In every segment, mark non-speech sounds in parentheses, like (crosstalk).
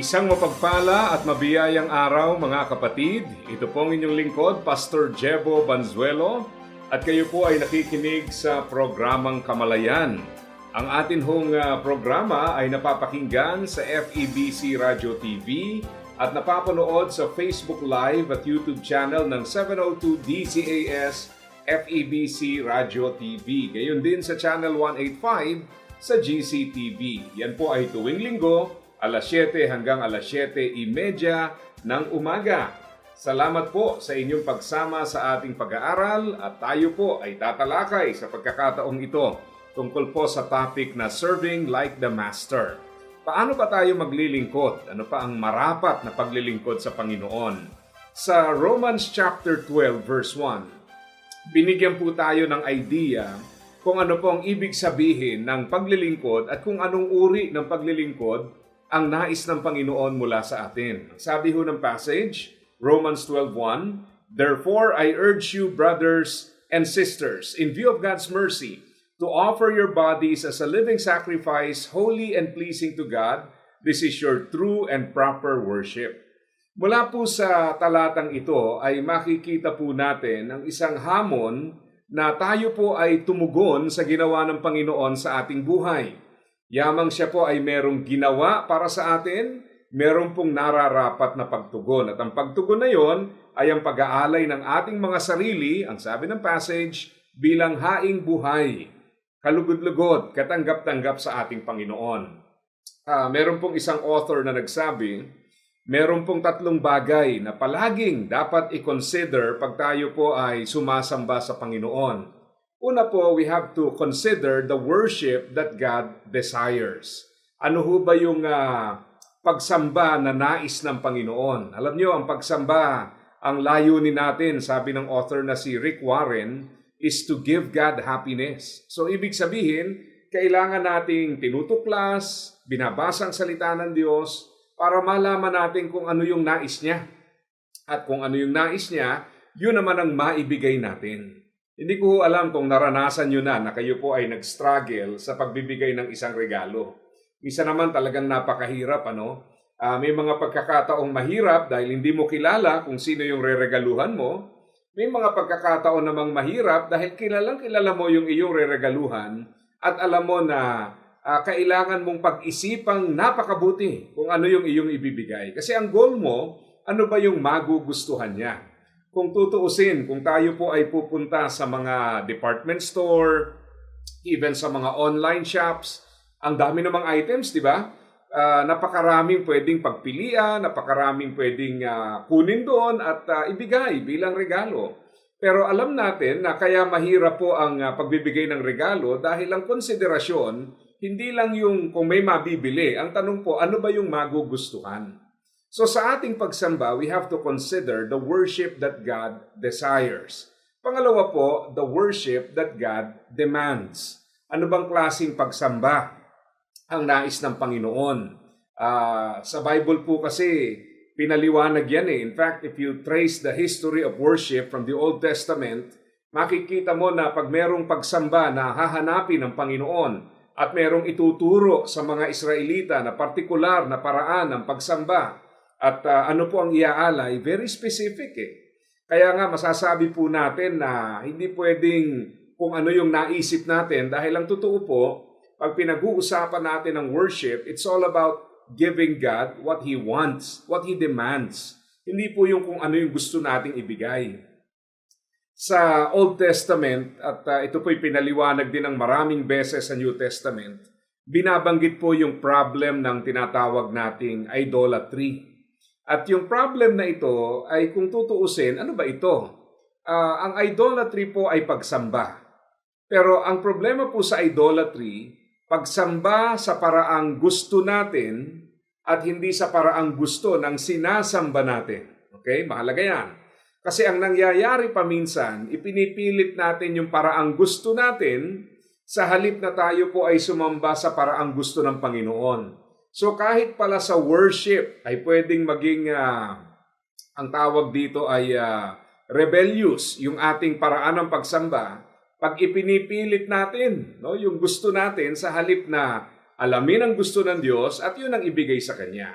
Isang mapagpala at mabiyayang araw mga kapatid. Ito pong inyong lingkod, Pastor Jebo Banzuelo. At kayo po ay nakikinig sa programang Kamalayan. Ang atin hong ah, programa ay napapakinggan sa FEBC Radio TV at napapanood sa Facebook Live at YouTube channel ng 702 DCAS FEBC Radio TV. Gayon din sa Channel 185 sa GCTV. Yan po ay tuwing linggo, alas 7 hanggang alas 7.30 ng umaga. Salamat po sa inyong pagsama sa ating pag-aaral at tayo po ay tatalakay sa pagkakataong ito tungkol po sa topic na Serving Like the Master. Paano ba tayo maglilingkod? Ano pa ang marapat na paglilingkod sa Panginoon? Sa Romans chapter 12 verse 1, binigyan po tayo ng idea kung ano po ang ibig sabihin ng paglilingkod at kung anong uri ng paglilingkod ang nais ng Panginoon mula sa atin. Sabi ho ng passage, Romans 12.1, Therefore I urge you, brothers and sisters, in view of God's mercy, to offer your bodies as a living sacrifice, holy and pleasing to God. This is your true and proper worship. Mula po sa talatang ito ay makikita po natin ang isang hamon na tayo po ay tumugon sa ginawa ng Panginoon sa ating buhay. Yamang siya po ay merong ginawa para sa atin, meron pong nararapat na pagtugon. At ang pagtugon na yon ay ang pag-aalay ng ating mga sarili, ang sabi ng passage, bilang haing buhay, kalugod-lugod, katanggap-tanggap sa ating Panginoon. Ah, meron pong isang author na nagsabi, meron pong tatlong bagay na palaging dapat i-consider pag tayo po ay sumasamba sa Panginoon. Una po, we have to consider the worship that God desires. Ano ho ba yung ah, pagsamba na nais ng Panginoon? Alam niyo, ang pagsamba, ang layunin natin, sabi ng author na si Rick Warren, is to give God happiness. So, ibig sabihin, kailangan nating tinutuklas, binabasa ang salita ng Diyos para malaman natin kung ano yung nais niya. At kung ano yung nais niya, yun naman ang maibigay natin. Hindi ko alam kung naranasan nyo na na kayo po ay nag-struggle sa pagbibigay ng isang regalo. Isa naman talagang napakahirap, ano? Ah, may mga pagkakataong mahirap dahil hindi mo kilala kung sino yung reregaluhan mo. May mga pagkakataon namang mahirap dahil kilalang kilala mo yung iyong reregaluhan at alam mo na ah, kailangan mong pag-isipang napakabuti kung ano yung iyong ibibigay. Kasi ang goal mo, ano ba yung magugustuhan niya? Kung tutuusin, kung tayo po ay pupunta sa mga department store, even sa mga online shops, ang dami namang items, di ba? Ah, napakaraming pwedeng pagpilian, napakaraming pwedeng ah, kunin doon at ah, ibigay bilang regalo. Pero alam natin na kaya mahirap po ang ah, pagbibigay ng regalo dahil ang konsiderasyon, hindi lang yung kung may mabibili. Ang tanong po, ano ba yung magugustuhan? So sa ating pagsamba, we have to consider the worship that God desires. Pangalawa po, the worship that God demands. Ano bang klasing pagsamba ang nais ng Panginoon? Ah, sa Bible po kasi, pinaliwanag yan eh. In fact, if you trace the history of worship from the Old Testament, makikita mo na pag merong pagsamba na hahanapin ng Panginoon at merong ituturo sa mga Israelita na partikular na paraan ng pagsamba at ah, ano po ang iaalay, very specific eh. Kaya nga masasabi po natin na hindi pwedeng kung ano yung naisip natin dahil ang totoo po, pag pinag-uusapan natin ng worship, it's all about giving God what He wants, what He demands. Hindi po yung kung ano yung gusto nating ibigay. Sa Old Testament, at uh, ito po'y pinaliwanag din ng maraming beses sa New Testament, binabanggit po yung problem ng tinatawag nating idolatry. At yung problem na ito ay kung tutuusin, ano ba ito? Ah, ang idolatry po ay pagsamba. Pero ang problema po sa idolatry, pagsamba sa paraang gusto natin at hindi sa paraang gusto ng sinasamba natin. Okay? Mahalaga yan. Kasi ang nangyayari paminsan, ipinipilit natin yung paraang gusto natin sa halip na tayo po ay sumamba sa paraang gusto ng Panginoon. So kahit pala sa worship ay pwedeng maging ah, ang tawag dito ay ah, rebellious yung ating paraan ng pagsamba pag ipinipilit natin no yung gusto natin sa halip na alamin ang gusto ng Diyos at yun ang ibigay sa kanya.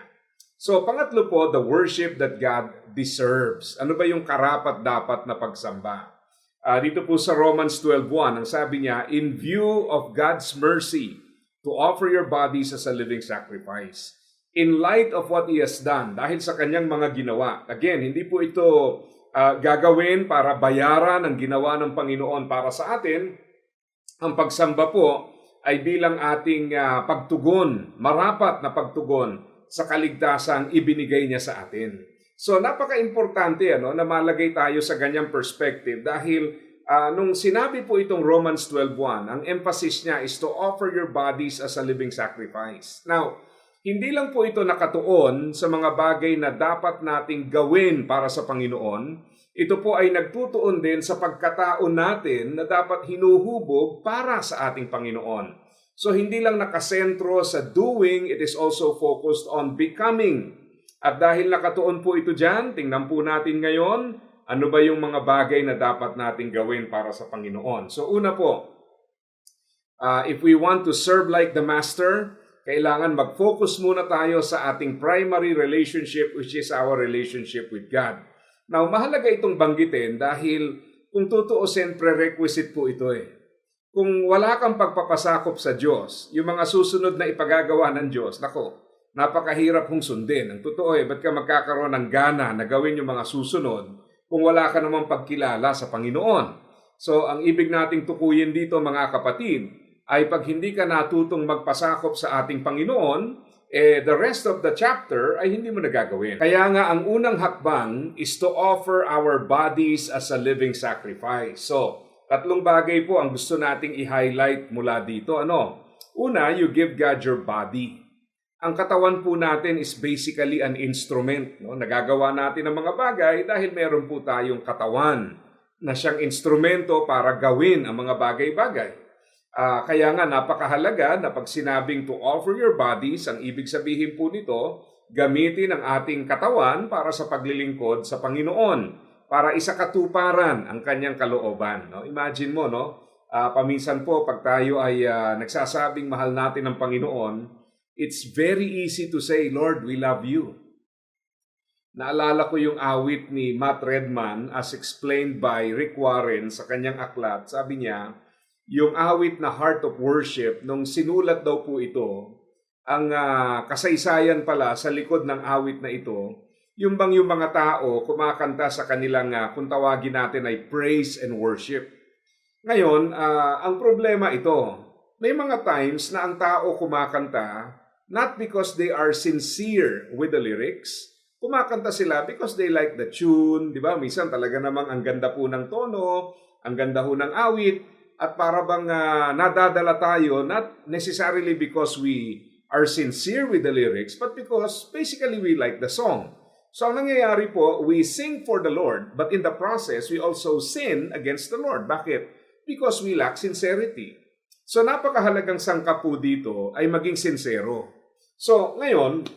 So pangatlo po the worship that God deserves. Ano ba yung karapat dapat na pagsamba? Ah, dito po sa Romans 12:1 ang sabi niya in view of God's mercy to offer your bodies as a living sacrifice in light of what He has done, dahil sa kanyang mga ginawa. Again, hindi po ito ah, gagawin para bayaran ang ginawa ng Panginoon para sa atin. Ang pagsamba po ay bilang ating ah, pagtugon, marapat na pagtugon sa kaligtasang ibinigay niya sa atin. So napaka-importante ano, na malagay tayo sa ganyang perspective dahil ah, nung sinabi po itong Romans 12.1, ang emphasis niya is to offer your bodies as a living sacrifice. Now, hindi lang po ito nakatuon sa mga bagay na dapat nating gawin para sa Panginoon. Ito po ay nagtutuon din sa pagkatao natin na dapat hinuhubog para sa ating Panginoon. So hindi lang nakasentro sa doing, it is also focused on becoming. At dahil nakatuon po ito dyan, tingnan po natin ngayon, ano ba yung mga bagay na dapat nating gawin para sa Panginoon. So una po, uh, if we want to serve like the Master, kailangan mag-focus muna tayo sa ating primary relationship which is our relationship with God. Now, mahalaga itong banggitin dahil kung tutuusin, prerequisite po ito eh. Kung wala kang pagpapasakop sa Diyos, yung mga susunod na ipagagawa ng Diyos, nako, napakahirap hong sundin. Ang totoo eh, ba't ka magkakaroon ng gana na gawin yung mga susunod kung wala ka namang pagkilala sa Panginoon? So, ang ibig nating tukuyin dito mga kapatid, ay pag hindi ka natutong magpasakop sa ating Panginoon, eh, the rest of the chapter ay hindi mo nagagawin. Kaya nga, ang unang hakbang is to offer our bodies as a living sacrifice. So, tatlong bagay po ang gusto nating i-highlight mula dito. Ano? Una, you give God your body. Ang katawan po natin is basically an instrument. No? Nagagawa natin ang mga bagay dahil meron po tayong katawan na siyang instrumento para gawin ang mga bagay-bagay. Ah, kaya nga napakahalaga na pag sinabing to offer your bodies, ang ibig sabihin po nito, gamitin ang ating katawan para sa paglilingkod sa Panginoon, para isakatuparan ang kanyang kalooban. No? Imagine mo, no? Ah, paminsan po, pag tayo ay ah, nagsasabing mahal natin ang Panginoon, it's very easy to say, Lord, we love you. Naalala ko yung awit ni Matt Redman as explained by Rick Warren sa kanyang aklat. Sabi niya, yung awit na Heart of Worship, nung sinulat daw po ito, ang ah, kasaysayan pala sa likod ng awit na ito, yung bang yung mga tao kumakanta sa kanilang, ah, kung tawagin natin ay praise and worship. Ngayon, ah, ang problema ito, may mga times na ang tao kumakanta not because they are sincere with the lyrics, kumakanta sila because they like the tune, di ba? Minsan talaga namang ang ganda po ng tono, ang ganda ho ng awit, at para bang ah, nadadala tayo not necessarily because we are sincere with the lyrics, but because basically we like the song. So ang nangyayari po, we sing for the Lord, but in the process, we also sin against the Lord. Bakit? Because we lack sincerity. So napakahalagang sangka po dito ay maging sincero. So ngayon,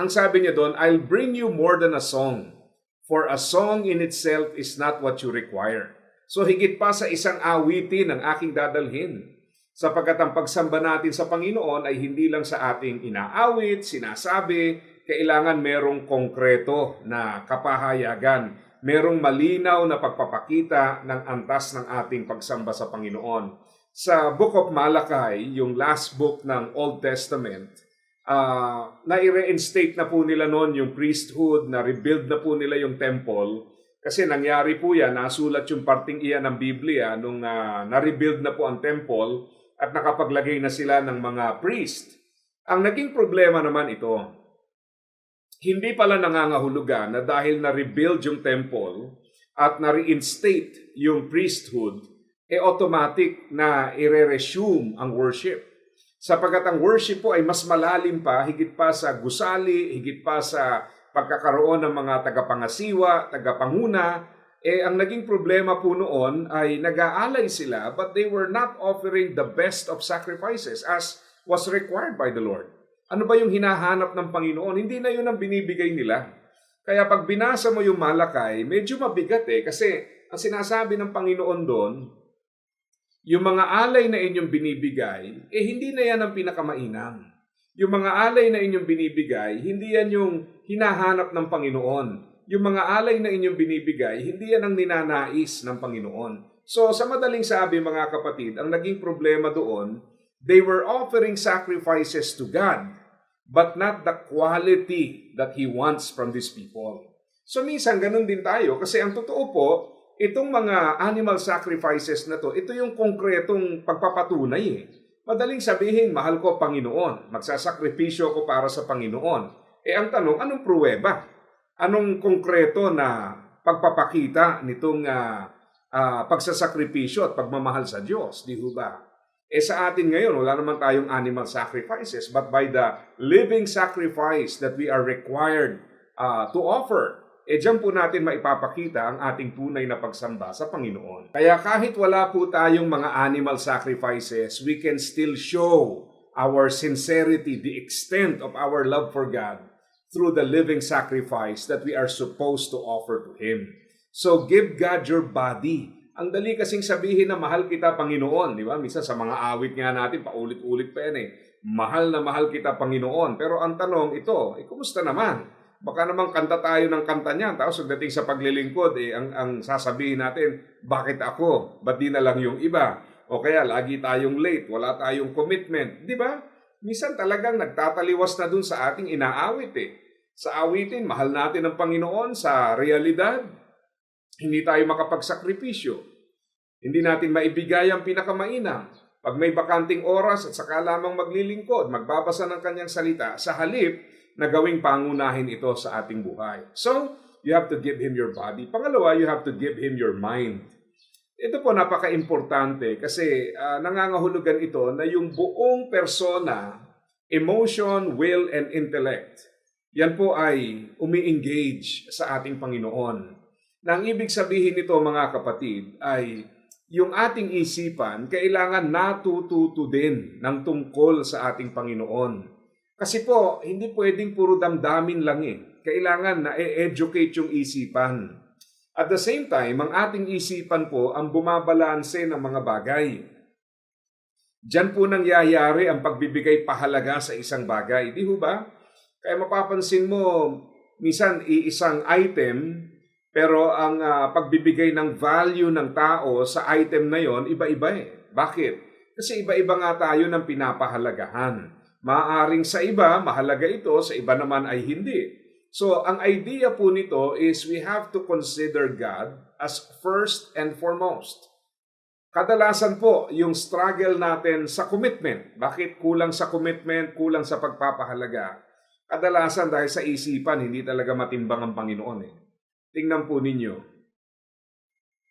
ang sabi niya doon, I'll bring you more than a song. For a song in itself is not what you require. So higit pa sa isang awitin ang aking dadalhin. Sapagkat ang pagsamba natin sa Panginoon ay hindi lang sa ating inaawit, sinasabi, kailangan merong konkreto na kapahayagan, merong malinaw na pagpapakita ng antas ng ating pagsamba sa Panginoon. Sa Book of Malachi, yung last book ng Old Testament, uh, na-reinstate na po nila noon yung priesthood, na-rebuild na po nila yung temple, kasi nangyari po yan, nasulat yung parting iyan ng Biblia nung uh, na-rebuild na po ang temple at nakapaglagay na sila ng mga priest. Ang naging problema naman ito, hindi pala nangangahulugan na dahil na-rebuild yung temple at na-reinstate yung priesthood, e automatic na ire-resume ang worship. Sapagat ang worship po ay mas malalim pa, higit pa sa gusali, higit pa sa pagkakaroon ng mga tagapangasiwa, tagapanguna, eh ang naging problema po noon ay nag-aalay sila but they were not offering the best of sacrifices as was required by the Lord. Ano ba yung hinahanap ng Panginoon? Hindi na yun ang binibigay nila. Kaya pag binasa mo yung Malakay, medyo mabigat eh kasi ang sinasabi ng Panginoon doon, yung mga alay na inyong binibigay, eh hindi na yan ang pinakamainam. Yung mga alay na inyong binibigay, hindi yan yung hinahanap ng Panginoon. Yung mga alay na inyong binibigay, hindi yan ang ninanais ng Panginoon. So sa madaling sabi mga kapatid, ang naging problema doon, they were offering sacrifices to God, but not the quality that He wants from these people. So minsan ganun din tayo kasi ang totoo po, itong mga animal sacrifices na to, ito yung konkretong pagpapatunay eh. Madaling sabihin, mahal ko Panginoon, magsasakripisyo ko para sa Panginoon. Eh ang tanong, anong pruweba? Anong konkreto na pagpapakita nitong uh, uh, pagsasakripisyo at pagmamahal sa Diyos? Di ba? Eh sa atin ngayon, wala naman tayong animal sacrifices, but by the living sacrifice that we are required uh, to offer, eh dyan po natin maipapakita ang ating tunay na pagsamba sa Panginoon. Kaya kahit wala po tayong mga animal sacrifices, we can still show our sincerity, the extent of our love for God through the living sacrifice that we are supposed to offer to Him. So give God your body. Ang dali kasing sabihin na mahal kita Panginoon, di ba? Misa sa mga awit nga natin, paulit-ulit pa yan eh. Mahal na mahal kita Panginoon. Pero ang tanong ito, eh kumusta naman? Baka naman kanta tayo ng kanta niya, tapos pagdating sa paglilingkod, eh, ang, ang sasabihin natin, bakit ako? Ba't di na lang yung iba? O kaya lagi tayong late, wala tayong commitment. Di ba? Minsan talagang nagtataliwas na dun sa ating inaawit eh. Sa awitin, mahal natin ang Panginoon sa realidad. Hindi tayo makapagsakripisyo. Hindi natin maibigay ang pinakamainam. Pag may bakanting oras at saka lamang maglilingkod, magbabasa ng kanyang salita, sa halip, na gawing pangunahin ito sa ating buhay. So, you have to give Him your body. Pangalawa, you have to give Him your mind. Ito po napaka-importante kasi uh, nangangahulugan ito na yung buong persona, emotion, will, and intellect, yan po ay umi-engage sa ating Panginoon. Na ang ibig sabihin nito mga kapatid ay yung ating isipan kailangan natututo din ng tungkol sa ating Panginoon. Kasi po, hindi pwedeng puro damdamin lang eh. Kailangan na e-educate yung isipan. At the same time, ang ating isipan po ang bumabalanse ng mga bagay. Diyan po nangyayari ang pagbibigay pahalaga sa isang bagay. Di ho ba? Kaya mapapansin mo, minsan iisang item, pero ang uh, pagbibigay ng value ng tao sa item na yon iba-iba eh. Bakit? Kasi iba-iba nga tayo ng pinapahalagahan. Maaring sa iba, mahalaga ito, sa iba naman ay hindi. So, ang idea po nito is we have to consider God as first and foremost. Kadalasan po, yung struggle natin sa commitment. Bakit kulang sa commitment, kulang sa pagpapahalaga? Kadalasan dahil sa isipan, hindi talaga matimbang ang Panginoon. Eh. Tingnan po ninyo.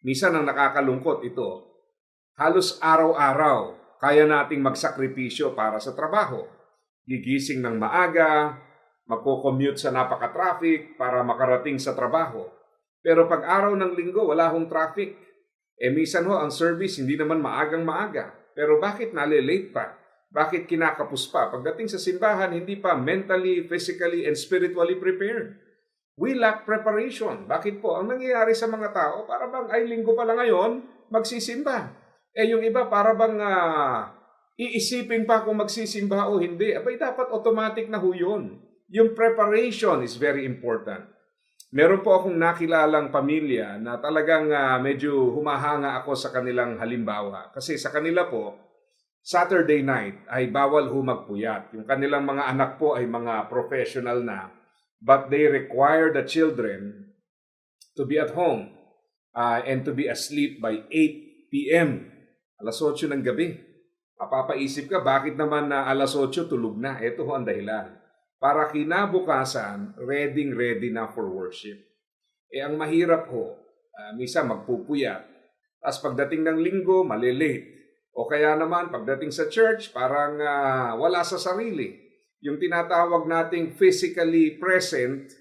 Minsan ang nakakalungkot ito, halos araw-araw, kaya nating magsakripisyo para sa trabaho gigising ng maaga, magko-commute sa napaka-traffic para makarating sa trabaho. Pero pag araw ng linggo, wala hong traffic. E minsan ho, ang service hindi naman maagang maaga. Pero bakit nalilate pa? Bakit kinakapos pa? Pagdating sa simbahan, hindi pa mentally, physically, and spiritually prepared. We lack preparation. Bakit po? Ang nangyayari sa mga tao, para bang ay linggo pa lang ngayon, magsisimba. Eh yung iba, para bang uh, iisipin pa kung magsisimba o hindi. Abay, dapat automatic na ho yun. Yung preparation is very important. Meron po akong nakilalang pamilya na talagang uh, medyo humahanga ako sa kanilang halimbawa. Kasi sa kanila po, Saturday night ay bawal humagpuyat. Yung kanilang mga anak po ay mga professional na. But they require the children to be at home uh, and to be asleep by 8 p.m. Alas 8 ng gabi. Mapapaisip ka, bakit naman na alas 8 tulog na? Ito ho ang dahilan. Para kinabukasan, ready ready na for worship. Eh ang mahirap ho, uh, misa magpupuyat. Tapos pagdating ng linggo, malilate. O kaya naman, pagdating sa church, parang ah, wala sa sarili. Yung tinatawag nating physically present,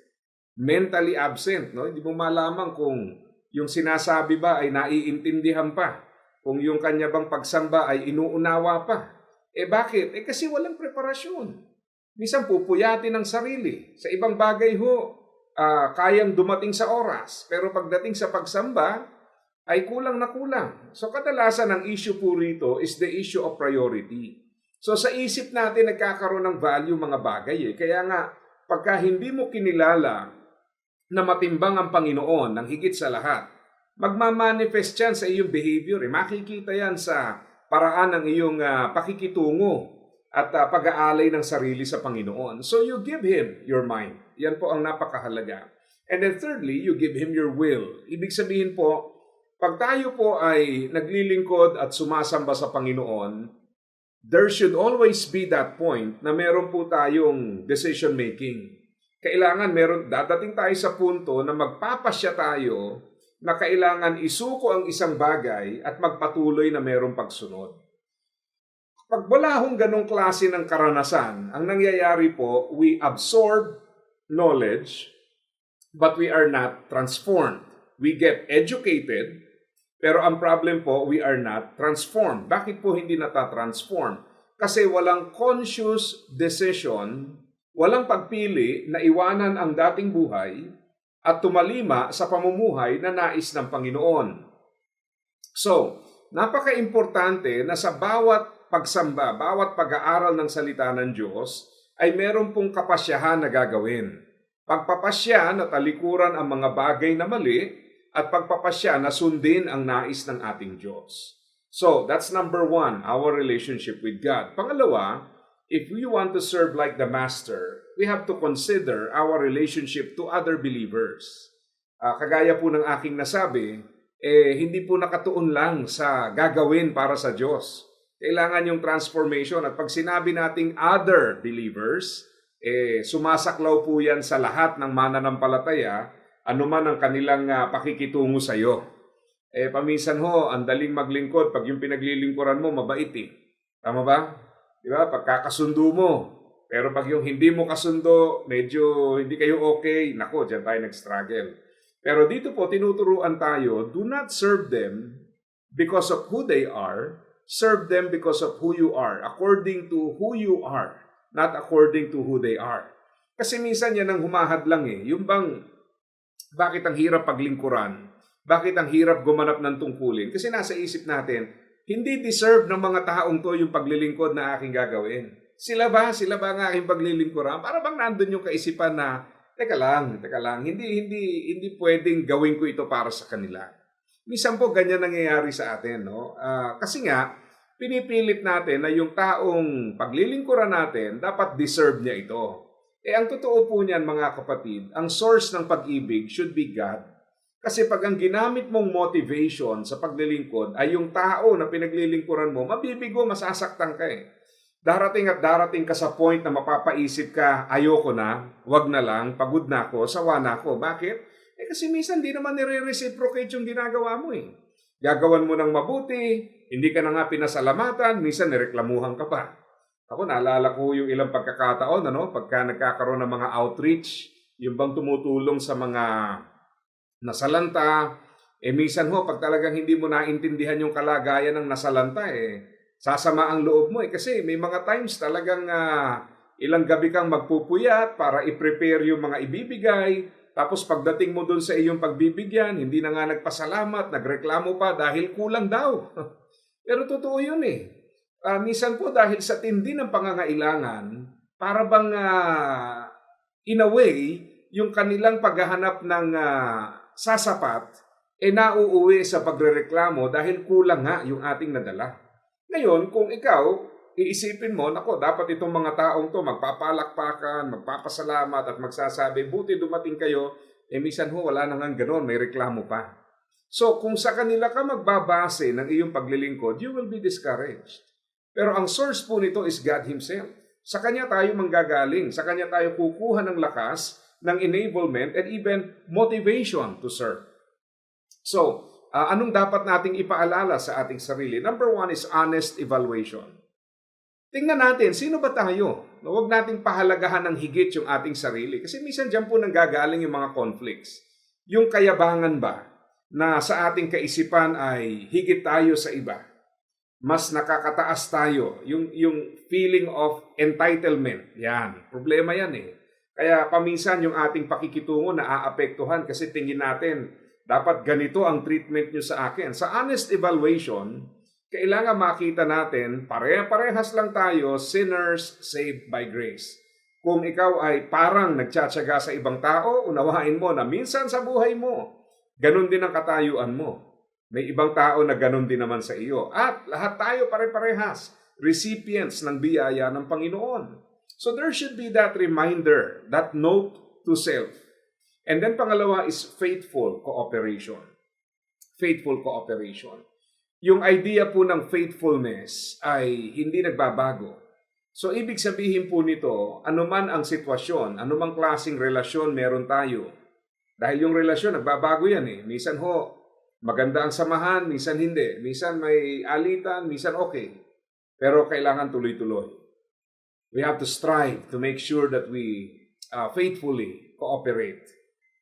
mentally absent. No? Hindi mo malaman kung yung sinasabi ba ay naiintindihan pa. Kung yung kanya bang pagsamba ay inuunawa pa. Eh bakit? Eh kasi walang preparasyon. Minsan pupuyatin ang sarili. Sa ibang bagay ho, ah, kayang dumating sa oras. Pero pagdating sa pagsamba, ay kulang na kulang. So kadalasan ang issue po rito is the issue of priority. So sa isip natin nagkakaroon ng value mga bagay eh. Kaya nga, pagka hindi mo kinilala na matimbang ang Panginoon ng higit sa lahat, magmamanifest yan sa iyong behavior. Eh. Makikita yan sa paraan ng iyong ah, pakikitungo at ah, pag-aalay ng sarili sa Panginoon. So you give Him your mind. Yan po ang napakahalaga. And then thirdly, you give Him your will. Ibig sabihin po, pag tayo po ay naglilingkod at sumasamba sa Panginoon, there should always be that point na meron po tayong decision making. Kailangan meron dadating tayo sa punto na magpapasya tayo na kailangan isuko ang isang bagay at magpatuloy na merong pagsunod. Pag wala hong ganong klase ng karanasan, ang nangyayari po, we absorb knowledge, but we are not transformed. We get educated, pero ang problem po, we are not transformed. Bakit po hindi nata-transform? Kasi walang conscious decision, walang pagpili na iwanan ang dating buhay at tumalima sa pamumuhay na nais ng Panginoon. So, napaka-importante na sa bawat pagsamba, bawat pag-aaral ng salita ng Diyos, ay meron pong kapasyahan na gagawin. Pagpapasya na talikuran ang mga bagay na mali at pagpapasya na sundin ang nais ng ating Diyos. So, that's number one, our relationship with God. Pangalawa, if we want to serve like the Master, we have to consider our relationship to other believers. Ah, kagaya po ng aking nasabi, eh, hindi po nakatuon lang sa gagawin para sa Diyos. Kailangan yung transformation at pag sinabi nating other believers, eh, sumasaklaw po yan sa lahat ng mananampalataya, anuman ang kanilang ah, pakikitungo sa iyo. Eh, paminsan ho, ang daling maglingkod pag yung pinaglilingkuran mo, mabait eh. Tama ba? Di ba? Pagkakasundo mo. Pero pag yung hindi mo kasundo, medyo hindi kayo okay, nako, dyan tayo nag-struggle. Pero dito po, tinuturuan tayo, do not serve them because of who they are, serve them because of who you are, according to who you are, not according to who they are. Kasi minsan yan ang humahad lang eh. Yung bang, bakit ang hirap paglingkuran? Bakit ang hirap gumanap ng tungkulin? Kasi nasa isip natin, hindi deserve ng mga taong to yung paglilingkod na aking gagawin. Sila ba? Sila ba ang aking paglilingkuran? Para bang nandun yung kaisipan na, teka lang, teka lang, hindi, hindi, hindi pwedeng gawin ko ito para sa kanila. Minsan po ganyan nangyayari sa atin, no? Ah, kasi nga, pinipilit natin na yung taong paglilingkuran natin, dapat deserve niya ito. Eh, ang totoo po niyan, mga kapatid, ang source ng pag-ibig should be God. Kasi pag ang ginamit mong motivation sa paglilingkod ay yung tao na pinaglilingkuran mo, mabibigo, masasaktan ka eh. Darating at darating ka sa point na mapapaisip ka, ayoko na, wag na lang, pagod na ako, sawa na ako. Bakit? Eh kasi minsan di naman nire-reciprocate yung ginagawa mo eh. Gagawan mo ng mabuti, hindi ka na nga pinasalamatan, minsan nireklamuhan ka pa. Ako naalala ko yung ilang pagkakataon, ano, pagka nagkakaroon ng mga outreach, yung bang tumutulong sa mga nasalanta, eh minsan ho, pag talagang hindi mo naintindihan yung kalagayan ng nasalanta, eh, sasama ang loob mo eh. Kasi may mga times talagang ah, ilang gabi kang magpupuyat para i-prepare yung mga ibibigay. Tapos pagdating mo doon sa iyong pagbibigyan, hindi na nga nagpasalamat, nagreklamo pa dahil kulang daw. (laughs) Pero totoo yun eh. Ah, minsan po dahil sa tindi ng pangangailangan, para bang ah, in a way, yung kanilang paghahanap ng ah, sasapat, eh nauuwi sa pagrereklamo dahil kulang nga yung ating nadala. Ngayon, kung ikaw, iisipin mo, nako, dapat itong mga taong to magpapalakpakan, magpapasalamat at magsasabi, buti dumating kayo, eh minsan ho, wala na nga ganon, may reklamo pa. So, kung sa kanila ka magbabase ng iyong paglilingkod, you will be discouraged. Pero ang source po nito is God Himself. Sa Kanya tayo manggagaling, sa Kanya tayo kukuha ng lakas, ng enablement, and even motivation to serve. So, ah, anong dapat nating ipaalala sa ating sarili? Number one is honest evaluation. Tingnan natin, sino ba tayo? No, Huwag nating pahalagahan ng higit yung ating sarili. Kasi minsan dyan po nanggagaling yung mga conflicts. Yung kayabangan ba na sa ating kaisipan ay higit tayo sa iba? Mas nakakataas tayo. Yung, yung feeling of entitlement. Yan. Problema yan eh. Kaya paminsan yung ating pakikitungo na aapektuhan kasi tingin natin dapat ganito ang treatment nyo sa akin. Sa honest evaluation, kailangan makita natin, pare-parehas lang tayo, sinners saved by grace. Kung ikaw ay parang nagtsatsaga sa ibang tao, unawain mo na minsan sa buhay mo, ganun din ang katayuan mo. May ibang tao na ganun din naman sa iyo. At lahat tayo pare-parehas, recipients ng biyaya ng Panginoon. So there should be that reminder, that note to self. And then pangalawa is faithful cooperation. Faithful cooperation. Yung idea po ng faithfulness ay hindi nagbabago. So ibig sabihin po nito, anuman ang sitwasyon, anumang klasing relasyon meron tayo. Dahil yung relasyon, nagbabago yan eh. Minsan ho, maganda ang samahan, minsan hindi. Minsan may alitan, minsan okay. Pero kailangan tuloy-tuloy. We have to strive to make sure that we uh, faithfully cooperate.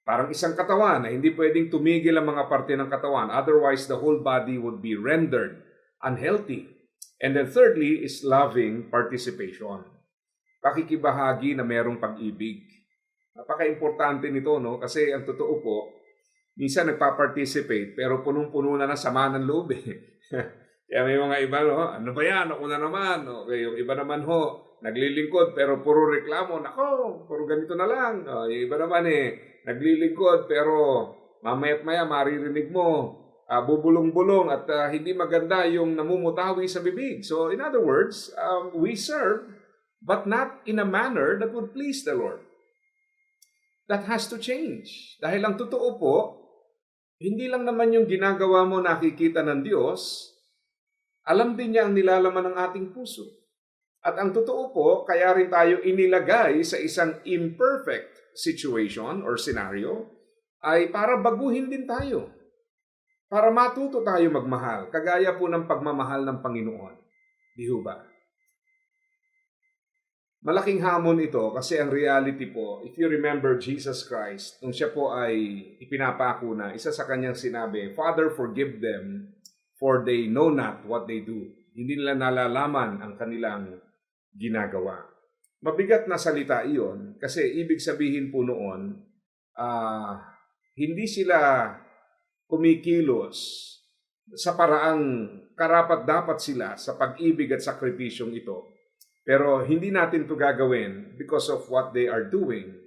Parang isang katawan na hindi pwedeng tumigil ang mga parte ng katawan. Otherwise, the whole body would be rendered unhealthy. And then thirdly is loving participation. Pakikibahagi na merong pag-ibig. Napaka-importante nito, no? Kasi ang totoo po, minsan nagpa-participate pero punong-puno na ng sama ng loob eh. (laughs) Kaya may mga iba, no? ano ba yan? Ako na naman. Okay, yung iba naman ho, naglilingkod pero puro reklamo. Nako, puro ganito na lang. O, yung iba naman eh, naglilingkod pero mamayat maya maririnig mo, ah, bubulong-bulong at ah, hindi maganda yung namumutawi sa bibig. So in other words, um, we serve but not in a manner that would please the Lord. That has to change. Dahil ang totoo po, hindi lang naman yung ginagawa mo nakikita ng Diyos, alam din niya ang nilalaman ng ating puso. At ang totoo po, kaya rin tayo inilagay sa isang imperfect situation or scenario, ay para baguhin din tayo. Para matuto tayo magmahal, kagaya po ng pagmamahal ng Panginoon. Di ho ba? Malaking hamon ito kasi ang reality po, if you remember Jesus Christ, nung siya po ay ipinapako na, isa sa kanyang sinabi, Father, forgive them, for they know not what they do. Hindi nila nalalaman ang kanilang ginagawa. Mabigat na salita iyon kasi ibig sabihin po noon, ah, hindi sila kumikilos sa paraang karapat dapat sila sa pag-ibig at sakripisyong ito. Pero hindi natin to gagawin because of what they are doing.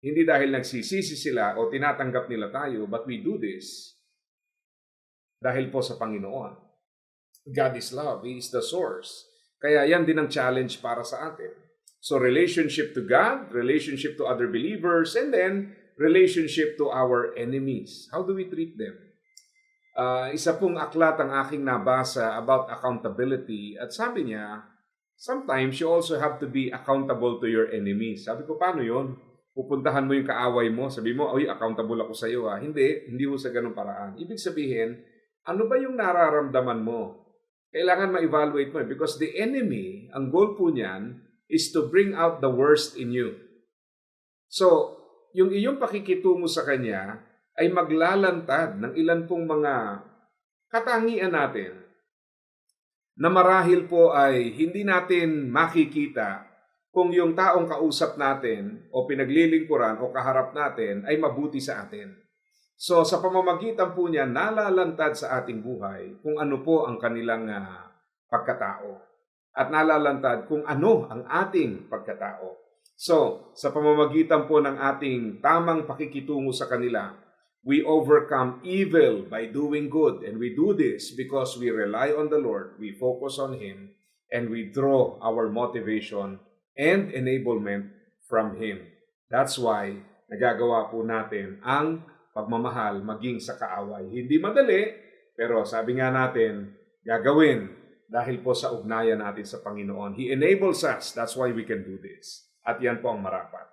Hindi dahil nagsisisi sila o tinatanggap nila tayo, but we do this dahil po sa Panginoon. God is love. He is the source. Kaya yan din ang challenge para sa atin. So relationship to God, relationship to other believers, and then relationship to our enemies. How do we treat them? Ah, isa pong aklat ang aking nabasa about accountability at sabi niya, sometimes you also have to be accountable to your enemies. Sabi ko, paano yon? Pupuntahan mo yung kaaway mo, sabi mo, ay, accountable ako sa iyo. Ha? Hindi, hindi mo sa ganung paraan. Ibig sabihin, ano ba yung nararamdaman mo? Kailangan ma-evaluate mo eh, because the enemy, ang goal po niyan, is to bring out the worst in you. So, yung iyong pakikitungo sa kanya ay maglalantad ng ilan pong mga katangian natin na marahil po ay hindi natin makikita kung yung taong kausap natin o pinaglilingkuran o kaharap natin ay mabuti sa atin. So sa pamamagitan po niya, nalalantad sa ating buhay kung ano po ang kanilang ah, pagkatao. At nalalantad kung ano ang ating pagkatao. So, sa pamamagitan po ng ating tamang pakikitungo sa kanila, we overcome evil by doing good. And we do this because we rely on the Lord, we focus on Him, and we draw our motivation and enablement from Him. That's why nagagawa po natin ang pagmamahal maging sa kaaway. Hindi madali, pero sabi nga natin, gagawin dahil po sa ugnayan natin sa Panginoon. He enables us. That's why we can do this. At yan po ang marapat.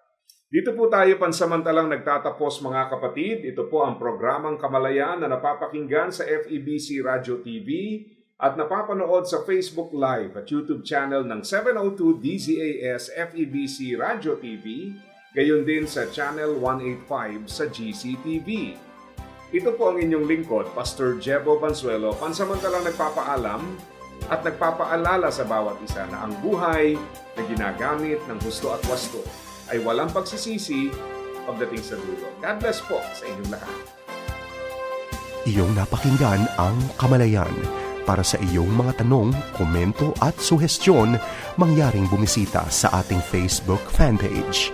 Dito po tayo pansamantalang nagtatapos mga kapatid. Ito po ang programang Kamalayan na napapakinggan sa FEBC Radio TV at napapanood sa Facebook Live at YouTube channel ng 702 DZAS FEBC Radio TV, gayon din sa channel 185 sa GCTV. Ito po ang inyong lingkod, Pastor Jebo Bansuelo, pansamantalang nagpapaalam at nagpapaalala sa bawat isa na ang buhay na ginagamit ng gusto at wasto ay walang pagsisisi pagdating sa dulo. God bless po sa inyong lahat. Iyong napakinggan ang Kamalayan. Para sa iyong mga tanong, komento at suhestyon, mangyaring bumisita sa ating Facebook fanpage,